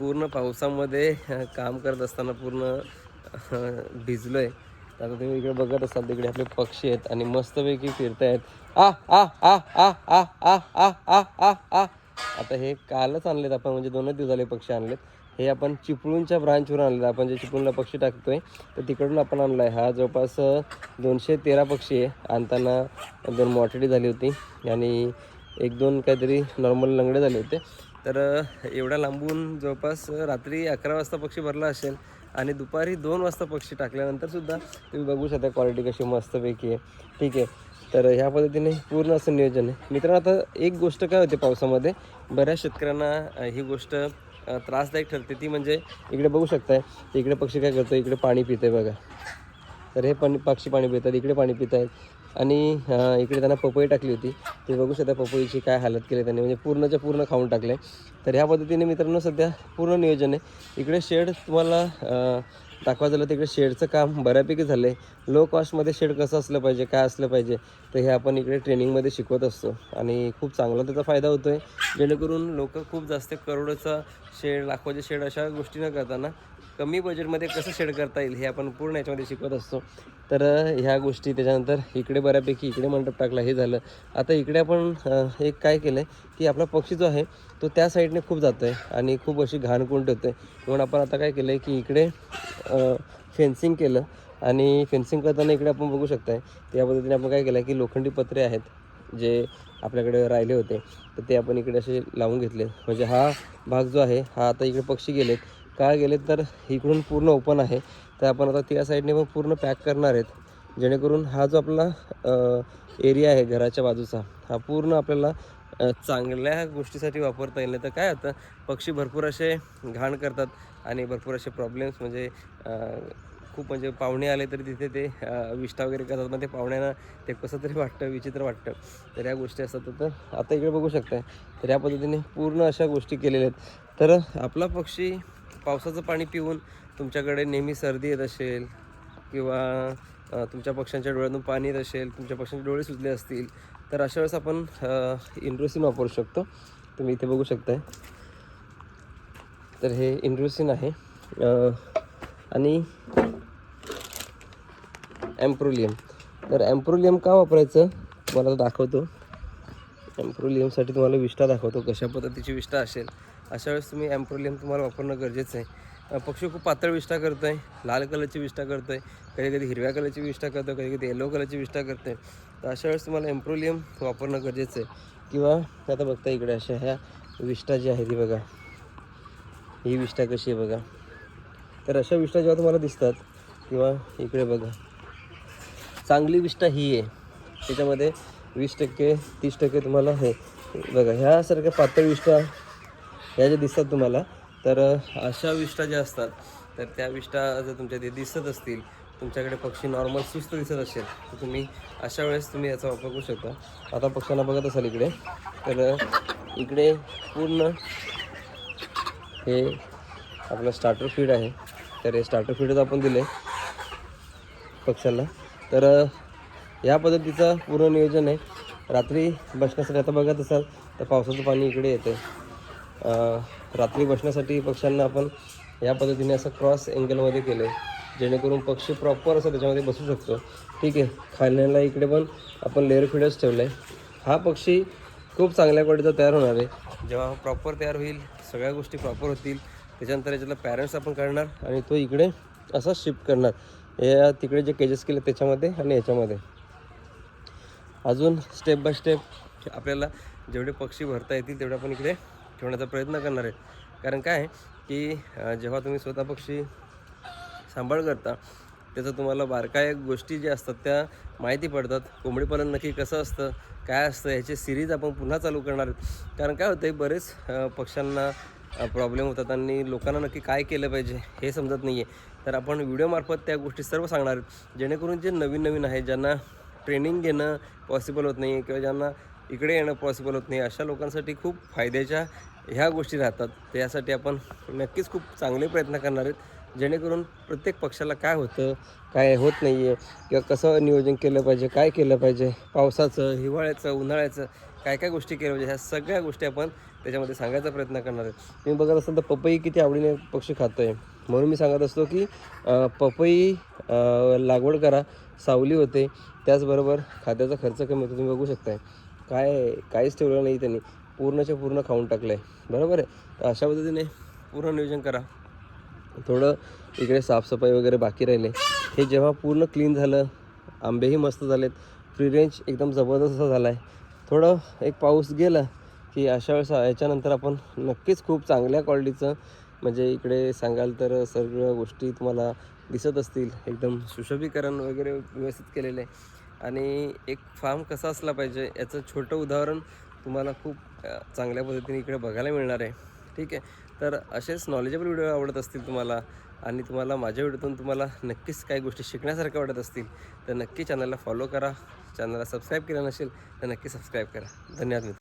पूर्ण पावसामध्ये काम करत असताना पूर्ण भिजलो भिजलोय. तर आता तुम्ही इकडे बघत असाल तिकडे आपले पक्षी आहेत आणि मस्तपैकी फिरतायत. आ आ आ आ आ आ आ आ आ आ. आता हे कालच आणलेत आपण म्हणजे दोनच दिवस झाले पक्षी आणलेत. हे आपण चिपळूणच्या ब्रांचवरून आणलेत. आपण जे चिपळूणला पक्षी टाकतोय तर तिकडून आपण आणला आहे हा जवळपास दोनशे तेरा पक्षी आहे. आणताना दोन मॉर्टिडी झाली होती आणि एक दोन काहीतरी नॉर्मल लंगडे झाले होते. तर एवढा एवढ्या लांबून जवळपास रात्री अकरा वाजता पक्षी भरला असेल आणि दुपारी दोन वाजता पक्षी टाकल्यानंतरसुद्धा तुम्ही बघू शकता क्वालिटी कशी मस्तपैकी आहे. ठीक आहे. तर ह्या पद्धतीने पूर्ण असं नियोजन आहे. मित्रांनो आता एक गोष्ट काय होते पावसामध्ये? बऱ्याच शेतकऱ्यांना ही गोष्ट त्रासदायक ठरते. ती म्हणजे इकडे बघू शकताय इकडे पक्षी काय करतो इकडे पाणी पिते बघा. तर हे पण पक्षी पाणी पितात इकडे पाणी पित आहेत आणि इकडे त्यांना पपई टाकली होती. ते बघू शकता पपईची काय हालत केली त्यांनी. म्हणजे पूर्णच्या पूर्ण खाऊन टाकले तर ह्या पद्धतीने मित्रांनो सध्या पूर्ण नियोजन आहे. इकडे शेड तुम्हाला अं, दाखवा झालं तिकडे शेडचं काम बऱ्यापैकी झालं आहे लो कॉस्टमध्ये शेड कसं असलं पाहिजे काय असलं पाहिजे तर हे आपण इकडे ट्रेनिंगमध्ये शिकवत असतो. आणि खूप चांगला त्याचा फायदा होतो आहे जेणेकरून लोक खूप जास्त करोडोचा शेड लाखोचे शेड अशा गोष्टी न करताना कमी बजेटमध्ये कसं शेड करता येईल हे आपण पूर्ण याच्यामध्ये शिकवत असतो. तर ह्या गोष्टी त्याच्यानंतर इकडे बऱ्यापैकी इकडे मंडप टाकला हे झालं. आता इकडे आपण एक काय केलं आहे की आपला पक्षी जो आहे तो त्या साईडने खूप जातो आहे आणि खूप अशी घाण कुंट आहे म्हणून आपण आता काय केलं आहे की इकडे फेन्सिंग केलं आणि फेन्सिंग करताना इकडे आपण बघू शकताय त्या पद्धतीने आपण काय केलं आहे की लोखंडी पत्रे आहेत. जे आपल्याकडे राहिले होते तर ते आपण इकडे असे लावून घेतले. म्हणजे हा भाग जो आहे हा आता इकडे पक्षी गेलेत. का गेलेत तर इकडून पूर्ण ओपन आहे. तर आपण आता त्या साईडने पण पूर्ण पॅक करणार आहेत. जेणेकरून हा जो आपला एरिया आहे घराच्या बाजूचा हा पूर्ण आपल्याला चांगल्या गोष्टीसाठी वापरता येईल. तर काय होतं पक्षी भरपूर असे घाण करतात आणि भरपूर असे प्रॉब्लेम्स म्हणजे खूप म्हणजे पाहुणे आले तरी तिथे ते विष्ठा वगैरे करतात. मग ते पाहुण्यांना ते कसं तरी वाटतं विचित्र वाटतं. तर या गोष्टी असतात. तर आता इकडे बघू शकताय. तर या पद्धतीने पूर्ण अशा गोष्टी केलेल्या आहेत. तर आपला पक्षी पावसाचं पाणी पिऊन तुमच्याकडे नेहमी सर्दी येत असेल किंवा तुमच्या पक्ष्यांच्या डोळ्यातून पाणी येत असेल तुमच्या पक्ष्यांचे डोळे सुजले असतील तर अशा वेळेस आपण इंड्रोसिन वापरू शकतो. तुम्ही इथे बघू शकताय. तर हे इंड्रोसिन आहे. आणि ॲम्प्रोलियम तर ॲम्प्रोलियम का वापरायचं? तुम्हाला दाखवतो. ॲम्प्रोलियमसाठी तुम्हाला विष्ठा दाखवतो कशा पद्धतीची विष्ठा असेल. अशा वेळेस तुम्ही ॲम्प्रोलियम तुम्हाला वापरणं गरजेचं आहे. पक्षी खूप पातळ विष्ठा करतो आहे लाल कलरची विष्ठा करतो आहे कधी कधी हिरव्या कलरची विष्ठा करतो कधी कधी येलो कलरची विष्ठा करते तर अशा वेळेस तुम्हाला एम्प्रोलियम वापरणं गरजेचं आहे. किंवा आता बघता इकडे अशा ह्या विष्ठा जी आहे ती बघा. ही विष्ठा कशी आहे बघा. तर अशा विष्ठा जेव्हा तुम्हाला दिसतात किंवा इकडे बघा. चांगली विष्ठा ही आहे. त्याच्यामध्ये वीस टक्के तीस टक्के तुम्हाला हे बघा ह्यासारख्या पातळ विष्ठा ह्या ज्या दिसतात तुम्हाला तर अशा विष्ठा ज्या असतात तर त्या विष्ठा जर तुमच्या ते दिसत असतील तुमच्याकडे पक्षी नॉर्मल सुस्त दिसत असेल तर तुम्ही अशा वेळेस तुम्ही याचा वापर करू शकता. आता पक्ष्यांना बघत असाल इकडे तर इकडे पूर्ण हे आपलं स्टार्टर फीड आहे. तर हे स्टार्टर फीडच आपण दिले पक्ष्यांना. तर या पद्धतीचं पूर्ण नियोजन आहे. रात्री बसण्यासाठी आता बघत असाल तर पावसाचं पाणी इकडे येते रात्री बसण्यासाठी पक्ष्यांना आपण या पद्धतीने असं क्रॉस एंगलमध्ये केलं आहे जेणेकरून पक्षी प्रॉपर असं त्याच्यामध्ये बसू शकतो. ठीक आहे खाण्याला इकडे पण आपण लेअर फिडर्स ठेवलं आहे हा पक्षी खूप चांगल्या क्वालिटीचा तयार होणार आहे. जेव्हा प्रॉपर तयार होईल सगळ्या गोष्टी प्रॉपर होतील त्याच्यानंतर याच्यातला पॅरेंट्स आपण काढणार आणि तो इकडे असा शिफ्ट करणार. या तिकडे जे केजेस केले त्याच्यामध्ये आणि याच्यामध्ये. अजून स्टेप बाय स्टेप आपल्याला जेवढे पक्षी भरता येतील तेवढे आपण इकडे ठेवण्याचा प्रयत्न करणार आहे. कारण काय आहे की जेव्हा तुम्ही स्वतः पक्षी सांभाळ करता त्याचं तुम्हाला बारकाया गोष्टी ज्या असतात त्या माहिती पडतात. कोंबडी पालन नक्की कसं असतं काय असतं ह्याची सिरीज आपण पुन्हा चालू करणार आहेत. कारण काय होतं आहे बरेच पक्ष्यांना प्रॉब्लेम होतात आणि लोकांना नक्की काय केलं पाहिजे हे समजत नाही आहे तर आपण व्हिडिओमार्फत त्या गोष्टी सर्व सांगणार जेणेकरून जे नवीन नवीन आहे ज्यांना ट्रेनिंग घेणं पॉसिबल होत नाही किंवा ज्यांना इकडे येणं पॉसिबल होत नाही अशा लोकांसाठी खूप फायद्याच्या ह्या गोष्टी राहतात. त्यासाठी आपण नक्कीच खूप चांगले प्रयत्न करणार आहेत. जेणेकरून प्रत्येक पक्षाला काय होतं काय होत नाही आहे किंवा कसं नियोजन केलं पाहिजे काय केलं पाहिजे पावसाचं हिवाळ्याचं उन्हाळ्याचं काय काय गोष्टी केल्या पाहिजे ह्या सगळ्या गोष्टी आपण त्याच्यामध्ये सांगायचा प्रयत्न करणार आहे. तुम्ही बघत असाल तर पपई किती आवडीने पक्षी खातो आहे म्हणून मी सांगत असतो की पपई लागवड करा सावली होते त्याचबरोबर खाद्याचा खर्च कमी होतो तुम्ही बघू शकताय. काय काहीच ठेवलं नाही त्यांनी. पूर्णच्या पूर्ण खाऊन टाकलं आहे बरोबर आहे? तर अशा पद्धतीने पूर्ण नियोजन करा. थोडं इकडे साफसफाई वगैरे बाकी राहिले. हे जेव्हा पूर्ण क्लीन झालं आंबेही मस्त झालेत. फ्री रेंज एकदम जबरदस्त असा झाला आहे थोडं एक पाऊस गेला की अशा वेळेस याच्यानंतर आपण नक्कीच खूप चांगल्या क्वालिटीचं म्हणजे इकडे सांगाल तर सर्व गोष्टी तुम्हाला दिसत असतील. एकदम सुशोभीकरण वगैरे व्यवस्थित केलेलं आहे. आणि एक फार्म कसा असला पाहिजे याचं छोटं उदाहरण तुम्हाला खूप चांगल्या पद्धतीने इकडे बघायला मिळणार आहे. ठीक आहे? तर असेच नॉलेजेबल व्हिडिओ आवडत असतील तुम्हाला आणि तुम्हाला माझ्या व्हिडिओतून तुम्हाला नक्कीच काही गोष्टी शिकण्यासारख्या वाटत असतील तर नक्की चॅनलला फॉलो करा. चॅनलला सबस्क्राईब केलं नसेल तर नक्की सबस्क्राईब करा. धन्यवाद मित्र